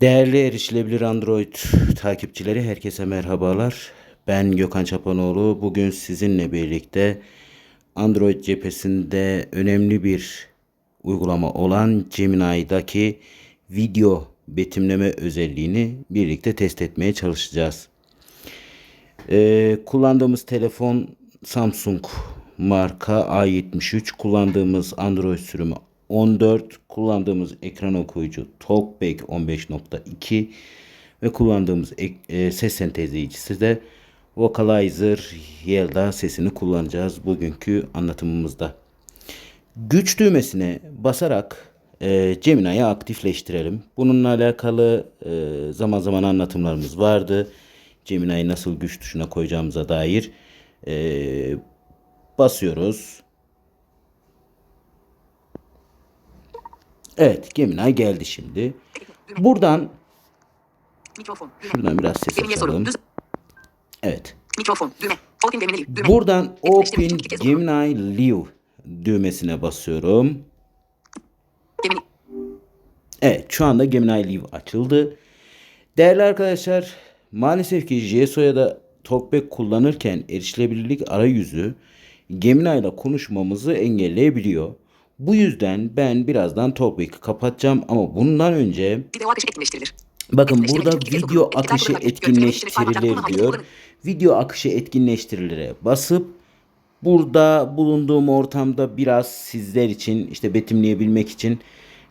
Değerli erişilebilir Android takipçileri herkese merhabalar. Ben Gökhan Çapanoğlu. Bugün sizinle birlikte Android cephesinde önemli bir uygulama olan Gemini'daki video betimleme özelliğini birlikte test etmeye çalışacağız. Ee, kullandığımız telefon Samsung marka A73. Kullandığımız Android sürümü 14. Kullandığımız ekran okuyucu Talkback 15.2 ve kullandığımız e, ses sentezleyicisi de Vocalizer Yelda sesini kullanacağız bugünkü anlatımımızda. Güç düğmesine basarak e, Gemini'yi aktifleştirelim. Bununla alakalı e, zaman zaman anlatımlarımız vardı. Gemini'yi nasıl güç tuşuna koyacağımıza dair. E, basıyoruz. Evet Gemini geldi şimdi. Buradan Mikrofon. Düğme. şuradan biraz ses Gemini'ye açalım. Evet. Mikrofon. Düğme. Open Gemini. Düğme. Buradan Open. Gemini Live düğmesine basıyorum. Gemini. Evet şu anda Gemini Live açıldı. Değerli arkadaşlar maalesef ki JSO ya da Talkback kullanırken erişilebilirlik arayüzü Gemini ile konuşmamızı engelleyebiliyor. Bu yüzden ben birazdan Talkback'i kapatacağım ama bundan önce Video akışı etkinleştirilir. Bakın burada video akışı etkinleştirilir diyor. Video akışı etkinleştirilire basıp burada bulunduğum ortamda biraz sizler için işte betimleyebilmek için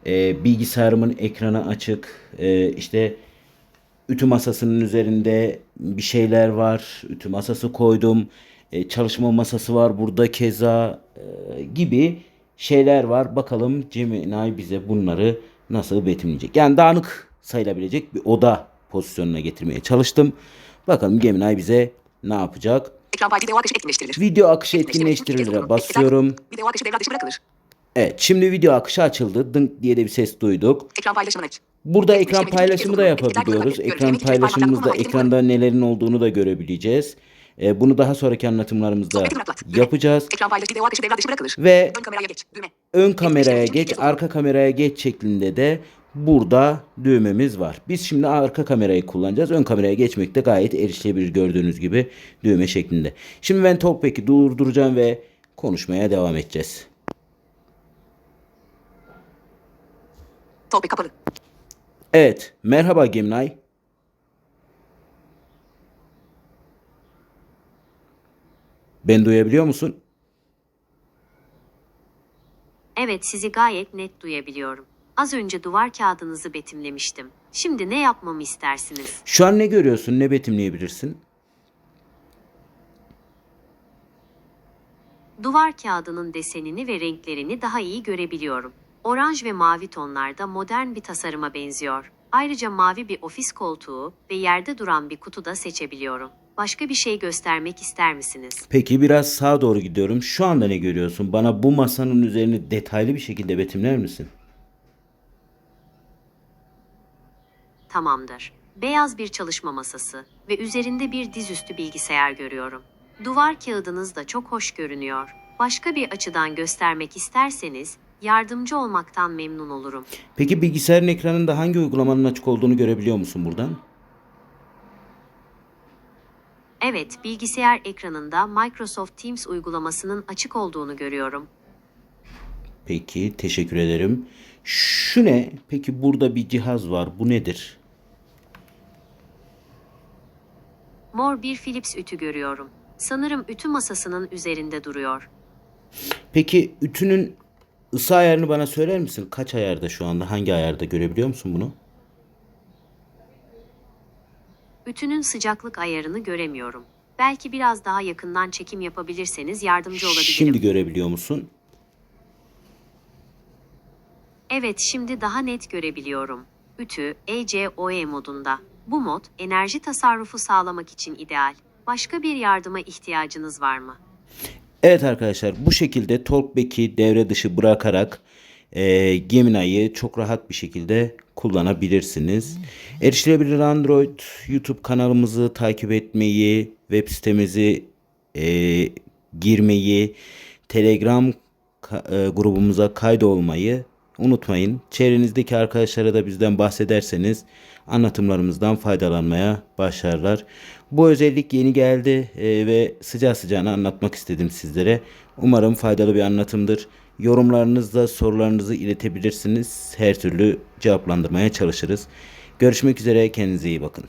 e, bilgisayarımın ekranı açık e, işte ütü masasının üzerinde bir şeyler var. Ütü masası koydum. E, çalışma masası var burada keza e, gibi şeyler var. Bakalım Gemini bize bunları nasıl betimleyecek. Yani dağınık sayılabilecek bir oda pozisyonuna getirmeye çalıştım. Bakalım Gemini bize ne yapacak? Ekran payı video akışı etkinleştirilir. Video akışı. Etkiler- basıyorum. Video akışı devre dışı bırakılır. Evet şimdi video akışı açıldı. Dınk diye de bir ses duyduk. Ekran paylaşımını aç. Burada ekran paylaşımı da yapabiliyoruz. Ekran paylaşımımızda ekranda nelerin olduğunu da görebileceğiz. Ee, bunu daha sonraki anlatımlarımızda yapacağız. Ekran paylaş video akışı devre dışı bırakılır. Ve Ön kameraya geç. Düğme. ön kameraya geç, arka kameraya geç şeklinde de burada düğmemiz var. Biz şimdi arka kamerayı kullanacağız. Ön kameraya geçmek de gayet erişilebilir gördüğünüz gibi düğme şeklinde. Şimdi ben Talkback'i durduracağım ve konuşmaya devam edeceğiz. Talkback kapalı. Evet, merhaba Gemini. Ben duyabiliyor musun? Evet, sizi gayet net duyabiliyorum. Az önce duvar kağıdınızı betimlemiştim. Şimdi ne yapmamı istersiniz? Şu an ne görüyorsun, ne betimleyebilirsin? Duvar kağıdının desenini ve renklerini daha iyi görebiliyorum. Oranj ve mavi tonlarda modern bir tasarıma benziyor. Ayrıca mavi bir ofis koltuğu ve yerde duran bir kutu da seçebiliyorum. Başka bir şey göstermek ister misiniz? Peki biraz sağa doğru gidiyorum. Şu anda ne görüyorsun? Bana bu masanın üzerini detaylı bir şekilde betimler misin? Tamamdır. Beyaz bir çalışma masası ve üzerinde bir dizüstü bilgisayar görüyorum. Duvar kağıdınız da çok hoş görünüyor. Başka bir açıdan göstermek isterseniz yardımcı olmaktan memnun olurum. Peki bilgisayarın ekranında hangi uygulamanın açık olduğunu görebiliyor musun buradan? Evet, bilgisayar ekranında Microsoft Teams uygulamasının açık olduğunu görüyorum. Peki, teşekkür ederim. Şu ne? Peki burada bir cihaz var. Bu nedir? Mor bir Philips ütü görüyorum. Sanırım ütü masasının üzerinde duruyor. Peki ütünün ısı ayarını bana söyler misin? Kaç ayarda şu anda? Hangi ayarda görebiliyor musun bunu? Ütünün sıcaklık ayarını göremiyorum. Belki biraz daha yakından çekim yapabilirseniz yardımcı olabilirim. Şimdi görebiliyor musun? Evet, şimdi daha net görebiliyorum. Ütü ECOE modunda. Bu mod enerji tasarrufu sağlamak için ideal. Başka bir yardıma ihtiyacınız var mı? Evet arkadaşlar bu şekilde Talkback'i devre dışı bırakarak e, Gemini'yi çok rahat bir şekilde kullanabilirsiniz. Erişilebilir Android YouTube kanalımızı takip etmeyi, web sitemizi e, girmeyi, Telegram e, grubumuza kaydolmayı unutmayın. Çevrenizdeki arkadaşlara da bizden bahsederseniz anlatımlarımızdan faydalanmaya başlarlar. Bu özellik yeni geldi e, ve sıcağı sıcağına anlatmak istedim sizlere. Umarım faydalı bir anlatımdır. Yorumlarınızla sorularınızı iletebilirsiniz. Her türlü cevaplandırmaya çalışırız. Görüşmek üzere. Kendinize iyi bakın.